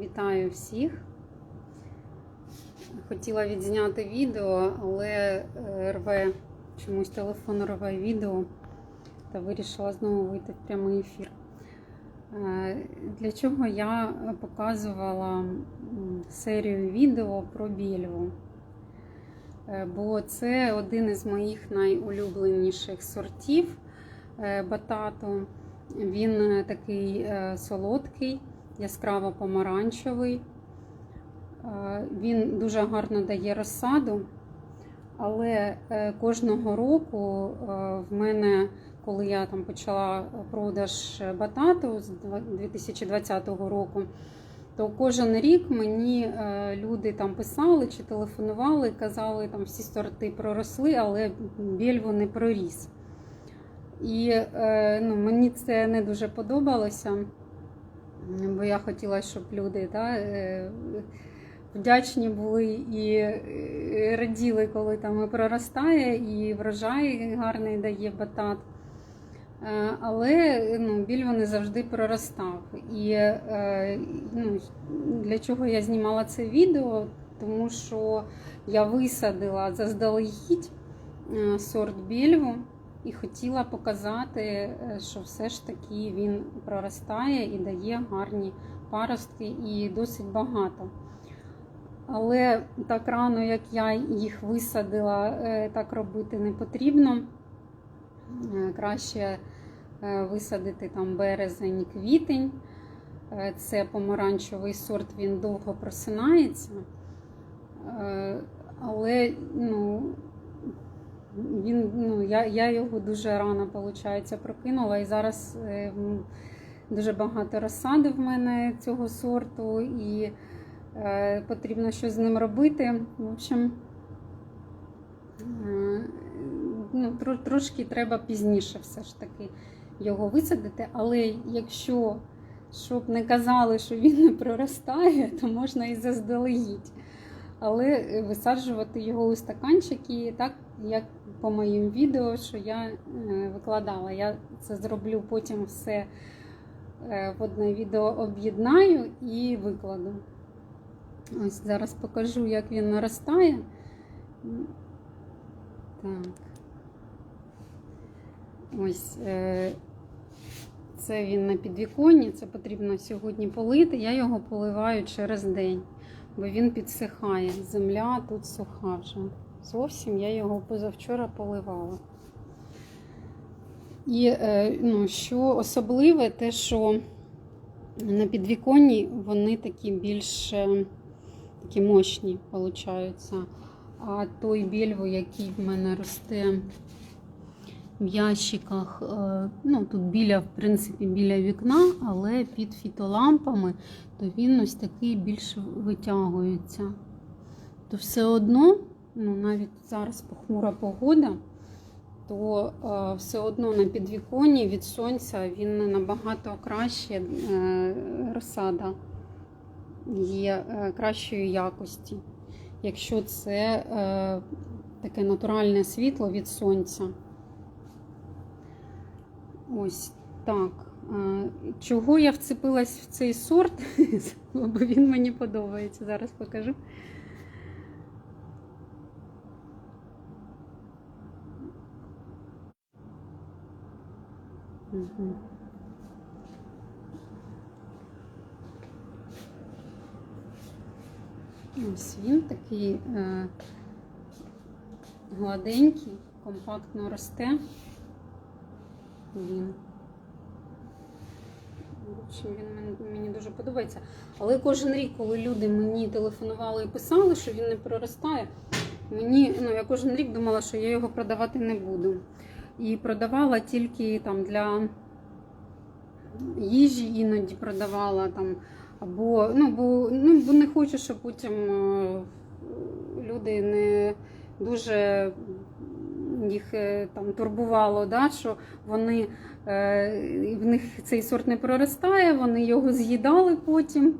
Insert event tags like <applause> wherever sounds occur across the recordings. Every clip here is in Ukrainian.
Вітаю всіх. Хотіла відзняти відео, але е, рве чомусь телефон рве відео та вирішила знову вийти в прямий ефір. Е, Для чого я показувала серію відео про більву? Е, Бо це один із моїх найулюбленіших сортів батату. Він такий солодкий, яскраво помаранчевий. Е, Він дуже гарно дає розсаду, але е, кожного року е, в мене, коли я там почала продаж батату з 2020 року, то кожен рік мені люди там писали чи телефонували, казали, там всі сорти проросли, але більву не проріс. І ну, мені це не дуже подобалося, бо я хотіла, щоб люди да, е, вдячні були і е, раділи, коли там проростає, і врожай гарний дає батат. Е, Але ну, біль вони завжди проростав. І ну, для чого я знімала це відео? Тому що я висадила заздалегідь сорт більву і хотіла показати, е, що все ж таки він проростає і дає гарні паростки і досить багато. Але так рано, як я їх висадила, е, так робити не потрібно. Е, Краще висадити там березень, квітень. Е, Це помаранчевий сорт, він довго просинається. Але ну, він, ну, я, я його дуже рано виходить, прокинула. І зараз е, дуже багато розсади в мене цього сорту, і е, потрібно щось з ним робити. В общем, е, ну, тро- трошки треба пізніше все ж таки його висадити. Але якщо щоб не казали, що він не проростає, то можна і заздалегідь. Але е, висаджувати його у стаканчики, так як по моїм відео, що я е, викладала. Я це зроблю потім все е, в одне відео об'єднаю і викладу. Ось зараз покажу, як він наростає. Так. Ось це він на підвіконні, це потрібно сьогодні полити. Я його поливаю через день, бо він підсихає. Земля тут суха вже. Зовсім я його позавчора поливала. І е, ну, що особливе, те, що на підвіконні вони такі більш е, такі мощні получаються. А той більво, який в мене росте в ящиках, е, ну тут біля, в принципі, біля вікна, але під фітолампами, то він ось такий більш витягується. То все одно, ну навіть зараз похмура погода, то е, все одно на підвіконні від сонця він набагато краще е, розсада є кращої якості, якщо це таке натуральне світло від сонця. Ось так. Чого я вцепилась в цей сорт? <laughs> Бо він мені подобається. Зараз покажу. Ось він такий е, гладенький, компактно росте. Він. Общем, він мені, мені дуже подобається. Але кожен рік, коли люди мені телефонували і писали, що він не проростає, мені, ну, я кожен рік думала, що я його продавати не буду. І продавала тільки там для їжі іноді продавала там. Або ну, бо, ну, бо не хочу, щоб потім е, люди не дуже їх е, там турбувало, да, що вони е, в них цей сорт не проростає, вони його з'їдали потім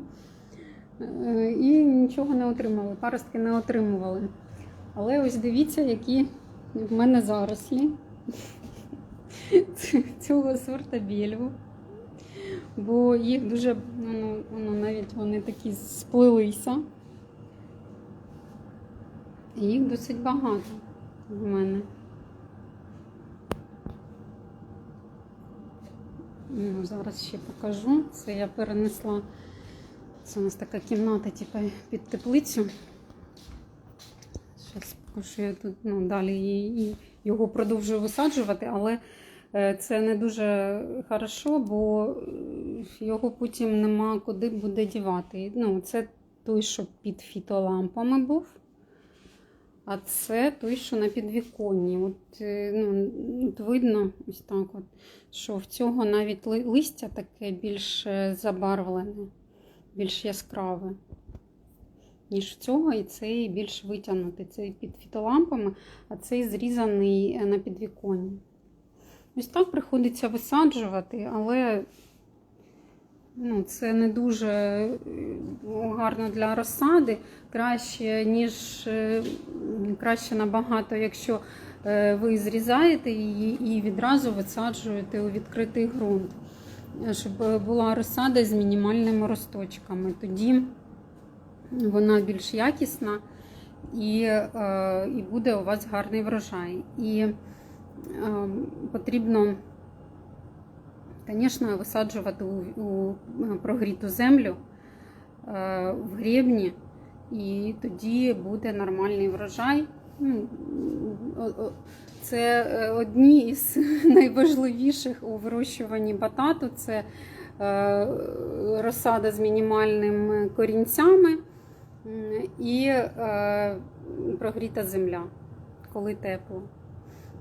е, і нічого не отримали, паростки не отримували. Але ось дивіться, які в мене зарослі цього сорта більву. Бо їх дуже, ну, ну навіть вони такі сплилися. Їх досить багато в мене. Ну, зараз ще покажу. Це я перенесла. Це у нас така кімната, типу, під теплицю. Зараз покажу я тут ну, далі і його продовжую висаджувати, але е, це не дуже хорошо, бо е, його потім нема куди буде дівати. Ну, це той, що під фітолампами був. А це той, що на підвіконні. От, е, ну, от видно ось так, от, що в цього навіть ли- листя таке більш е, забарвлене, більш яскраве, ніж в цього, і цей більш витягнутий. Цей під фітолампами, а цей зрізаний е, на підвіконні. Ось так приходиться висаджувати, але ну, це не дуже е, гарно для розсади. Краще, ніж е, краще набагато, якщо е, ви зрізаєте її і відразу висаджуєте у відкритий ґрунт, щоб була розсада з мінімальними росточками. Тоді вона більш якісна і, і буде у вас гарний врожай. І потрібно, звісно, висаджувати у, у прогріту землю е, в гребні, і тоді буде нормальний врожай. Ну, Це е, одні із <laughs> найважливіших у вирощуванні батату. Це е, розсада з мінімальними корінцями і е, прогріта земля, коли тепло.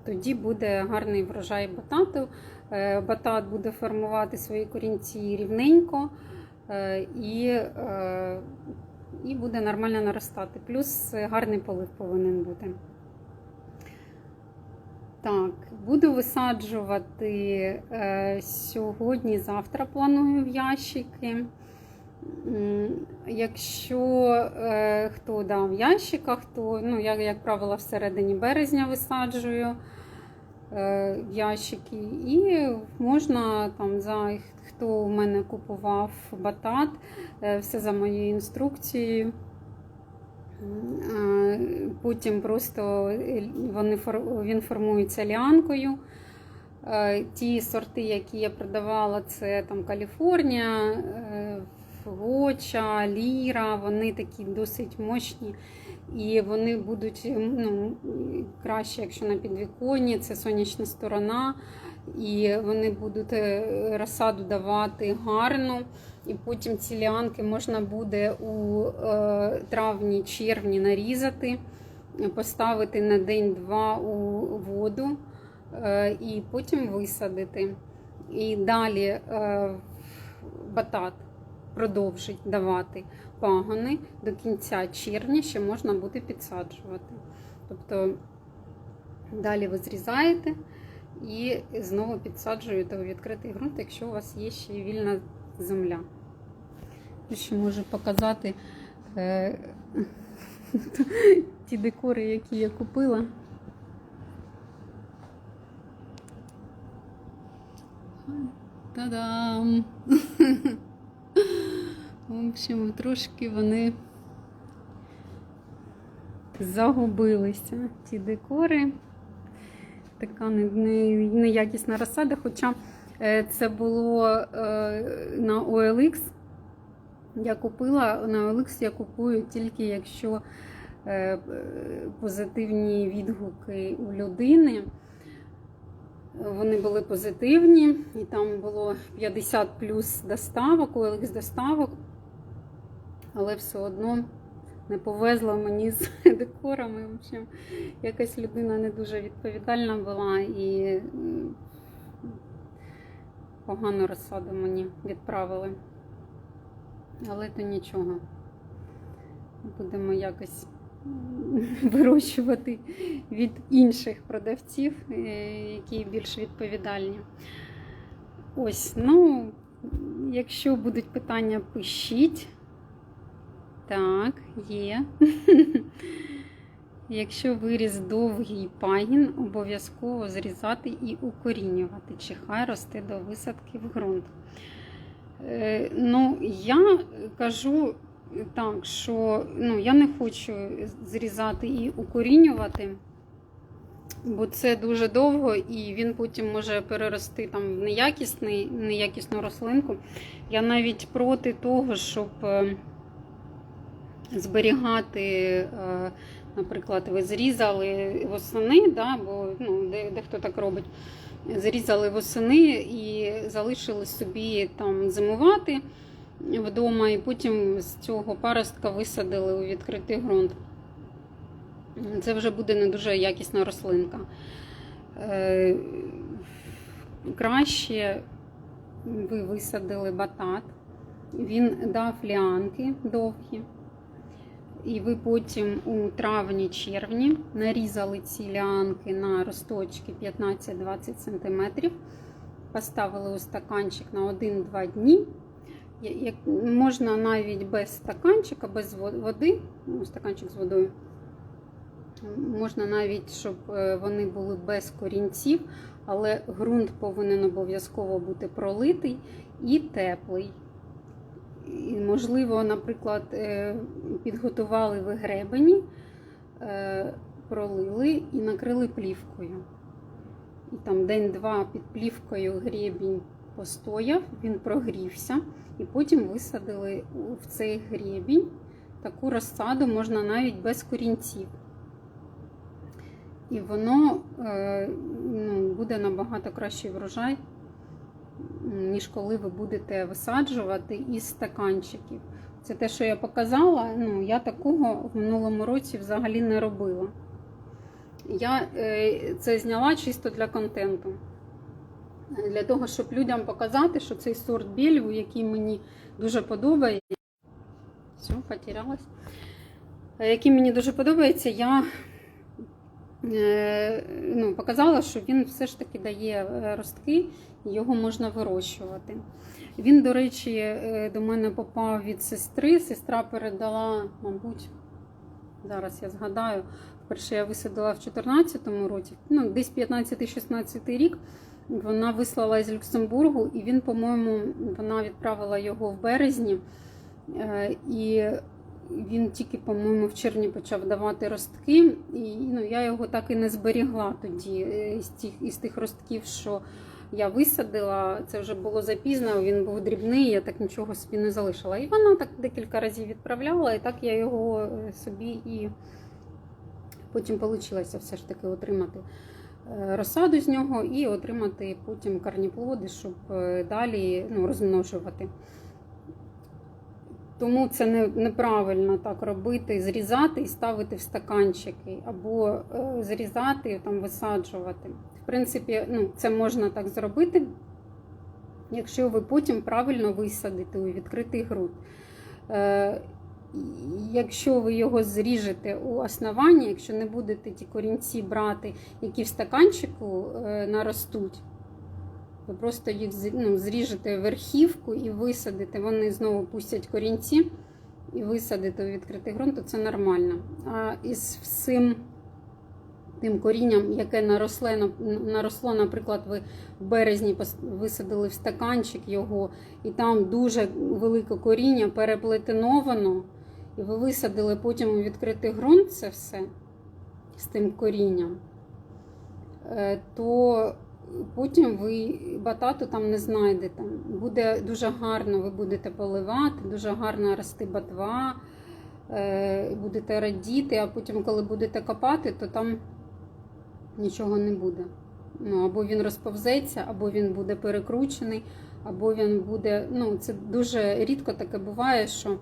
Тоді буде гарний врожай батату. Е, Батат буде формувати свої корінці рівненько е, і, е, і буде нормально наростати. Плюс гарний полив повинен бути. Так, буду висаджувати е, сьогодні, завтра планую в ящики. Якщо хто да, в ящиках, то ну, я, як правило, всередині березня висаджую ящики. І можна там за хто у мене купував батат, е, все за моєю інструкцією. Е, Потім просто е, вони, він формується ліанкою. Е, Ті сорти, які я продавала, це там Каліфорнія, е, Ліра, вони такі досить мощні. І вони будуть ну, краще, якщо на підвіконні, це сонячна сторона, і вони будуть е, розсаду давати гарну. І потім ці ліанки можна буде у е, травні-червні нарізати, поставити на день-два у воду е, і потім висадити. І далі батат продовжить давати пагони до кінця червня ще можна буде підсаджувати. Тобто далі ви зрізаєте і знову підсаджуєте у відкритий ґрунт, якщо у вас є ще вільна земля. Ще можу показати е, <laughs> ті декори, які я купила. Та-дам! <laughs> В общем, трошки вони загубилися, ті декори. Така не- не- неякісна розсада, хоча е, це було е, на OLX. Я купила на OLX я купую тільки якщо е, позитивні відгуки у людини. Вони були позитивні, і там було 50 плюс доставок, OLX доставок, але все одно не повезло мені з <laughs> декорами. В общем, якась людина не дуже відповідальна була і погану розсаду мені відправили. Але то нічого. Будемо якось <laughs> вирощувати від інших продавців, е, які більш відповідальні. Ось, ну, якщо будуть питання, пишіть. Так, є. <laughs> Якщо виріс довгий пагін, обов'язково зрізати і укорінювати, чи хай росте до висадки в ґрунт. Е, Ну, я кажу так, що ну, я не хочу зрізати і укорінювати, бо це дуже довго і він потім може перерости там в неякісний, неякісну рослинку. Я навіть проти того, щоб е, зберігати, е, наприклад, ви зрізали восени, да, бо ну, де, дехто так робить. Зрізали восени і залишили собі там зимувати вдома, і потім з цього паростка висадили у відкритий ґрунт. Це вже буде не дуже якісна рослинка. Е, Краще ви висадили батат, він дав ліанки довгі. І ви потім у травні-червні нарізали ці ліанки на росточки 15-20 см, поставили у стаканчик на 1-2 дні. Можна навіть без стаканчика, без води, ну, стаканчик з водою. Можна навіть, щоб е, вони були без корінців, але ґрунт повинен обов'язково бути пролитий і теплий. Можливо, наприклад, е, підготували ви гребені, е, пролили і накрили плівкою. І там день-два під плівкою гребінь постояв, він прогрівся, і потім висадили в цей гребінь. Таку розсаду можна навіть без корінців. І воно е, ну, буде набагато кращий врожай, ніж коли ви будете висаджувати із стаканчиків. Це те, що я показала. Ну, я такого в минулому році взагалі не робила. Я е, це зняла чисто для контенту. Для того, щоб людям показати, що цей сорт бельву, який мені дуже подобається. Все, потерялась. Е, Який мені дуже подобається, я е, ну, показала, що він все ж таки дає ростки, його можна вирощувати. Він, до речі, е, до мене попав від сестри. Сестра передала, мабуть, зараз я згадаю, вперше я висадила в 2014 році, ну, десь 15-16 рік. Вона вислала з Люксембургу, і він, по-моєму, вона відправила його в березні. Е, І він тільки, по-моєму, в червні почав давати ростки. І ну, я його так і не зберігла тоді е, із тих, із тих ростків, що я висадила. Це вже було запізно, він був дрібний, я так нічого собі не залишила. І вона так декілька разів відправляла, і так я його е, собі і потім вийшло все ж таки отримати е, розсаду з нього і отримати потім карніплоди, щоб е, далі ну, розмножувати. Тому це не, неправильно так робити, зрізати і ставити в стаканчики, або зрізати, там, висаджувати. Принципі, ну, це можна так зробити, якщо ви потім правильно висадите у відкритий ґрунт. Е, Якщо ви його зріжете у основанні, якщо не будете ті корінці брати, які в стаканчику е, наростуть, ви просто їх ну, зріжете верхівку і висадите, вони знову пустять корінці і висадите у відкритий ґрунт, то це нормально. А із всім тим корінням, яке наросло, наросло, наприклад, ви в березні висадили в стаканчик його, і там дуже велике коріння переплетеновано, і ви висадили потім у відкритий ґрунт це все з тим корінням, е, то потім ви батату там не знайдете. Буде дуже гарно, ви будете поливати, дуже гарно рости батва, е, будете радіти, а потім, коли будете копати, то там нічого не буде. Ну, або він розповзеться, або він буде перекручений, або він буде. Ну, це дуже рідко таке буває, що,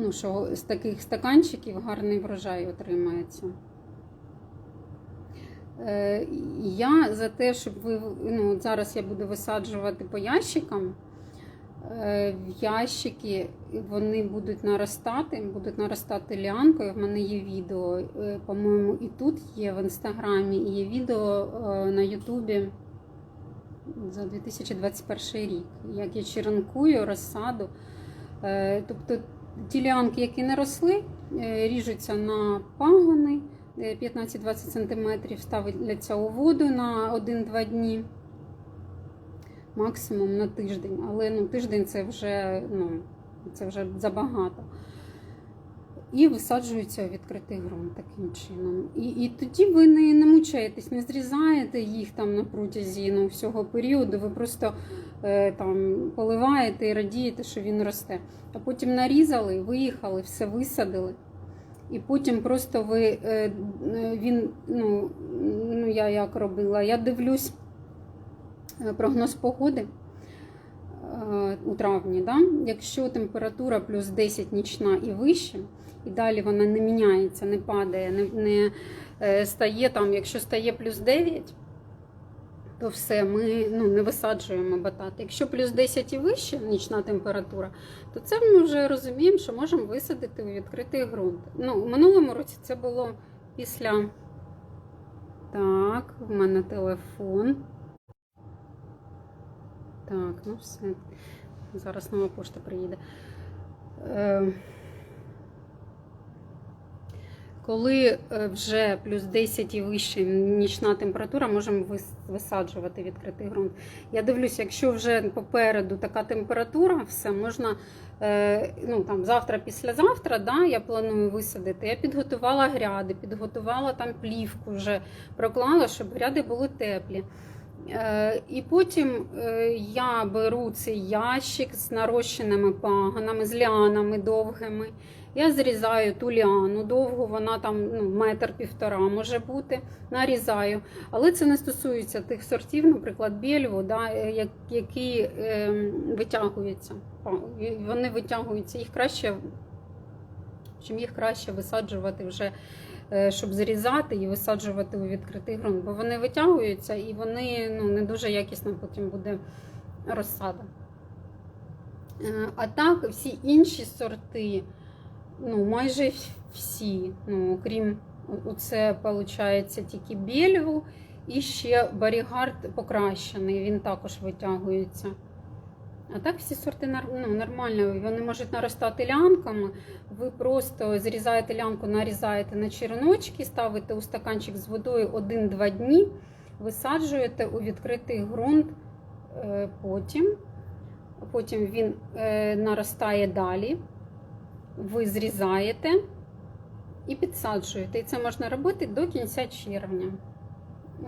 ну, що з таких стаканчиків гарний врожай отримається. Е, Я за те, щоб ви ну, зараз я буду висаджувати по ящикам. Е, В ящики вони будуть наростати, будуть наростати ліанкою. В мене є відео, е, по-моєму, і тут є в інстаграмі, і є відео е, на Ютубі за 2021 рік, як я черенкую розсаду. Е, Тобто ті ліанки, які не росли, е, ріжуться на пагони. е, 15-20 см ставляться у воду на 1-2 дні. Максимум на тиждень. Але ну, тиждень це вже, ну, це вже забагато. І висаджуються відкритий ґрунт таким чином. І, і тоді ви не, не мучаєтесь, не зрізаєте їх там на протязі ну, всього періоду. Ви просто е, там поливаєте і радієте, що він росте. А потім нарізали, виїхали, все висадили. І потім просто ви е, е, він, ну, ну я як робила, я дивлюсь прогноз погоди е, у травні. Да? Якщо температура плюс 10 нічна і вище, і далі вона не міняється, не падає, не, не е, стає там, якщо стає плюс 9, то все, ми ну, не висаджуємо батат. Якщо плюс 10 і вище нічна температура, то це ми вже розуміємо, що можемо висадити у відкритий ґрунт. Ну, у минулому році це було після. Так, в мене телефон. Так, ну все. Зараз нова пошта приїде. Е, Коли е, вже плюс 10 і вище нічна температура, можемо висаджувати відкритий ґрунт. Я дивлюся, якщо вже попереду така температура, все можна е, ну, там, завтра, післязавтра, да, я планую висадити. Я підготувала гряди, підготувала там плівку, вже проклала, щоб гряди були теплі. Е, І потім е, я беру цей ящик з нарощеними пагонами, з ліанами довгими. Я зрізаю ту ліану довгу, вона там ну, метр півтора може бути, нарізаю. Але це не стосується тих сортів, наприклад, більву, да, е, які е, витягуються. Вони витягуються, їх краще, чим їх краще висаджувати вже, щоб зрізати і висаджувати у відкритий ґрунт, бо вони витягуються і вони ну, не дуже якісно потім буде розсада. Е, А так, всі інші сорти, ну, майже всі, ну, окрім оце, виходить, тільки бельву і ще барігард покращений, він також витягується. А так всі сорти ну, нормально, вони можуть наростати лянками. Ви просто зрізаєте лянку, нарізаєте на череночки, ставите у стаканчик з водою 1-2 дні, висаджуєте у відкритий ґрунт е, потім. Потім він е, наростає далі, ви зрізаєте і підсаджуєте. І це можна робити до кінця червня.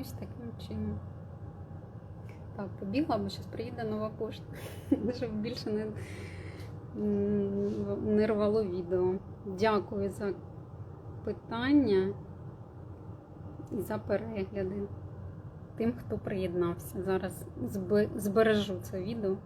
Ось таким чином. Побігла, бо зараз приїде нова пошта. <laughs> Щоб більше не, не рвало відео. Дякую за питання і за перегляди. Тим, хто приєднався. Зараз збе- збережу це відео.